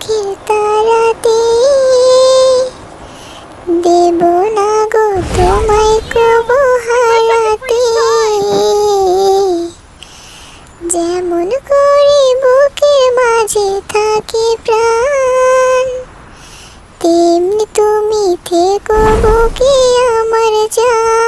আখির তারাতে। দেব না গো তোমায় কব হারাতে যেমন করে বুকের মাঝে থাকে প্রাণ, তেমনি তুমি থেকো বুকে আমার জান।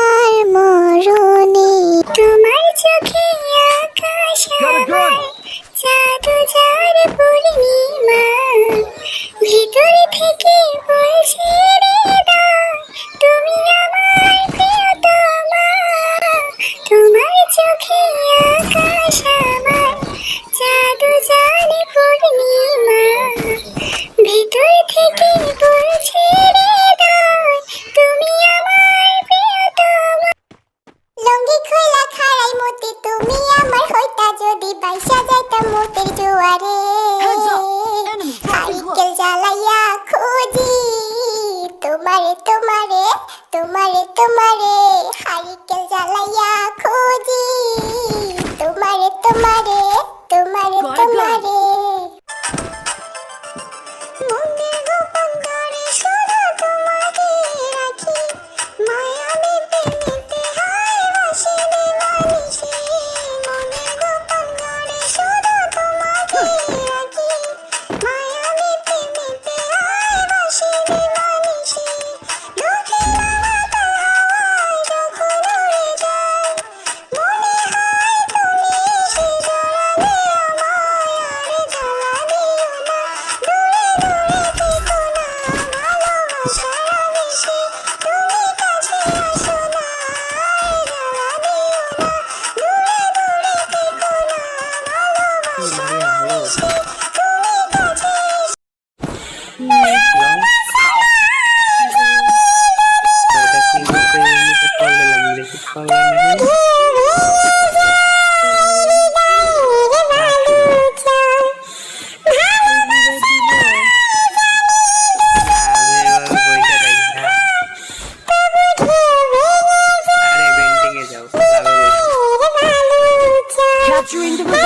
তোমারে তোমারে Harikel you in the room.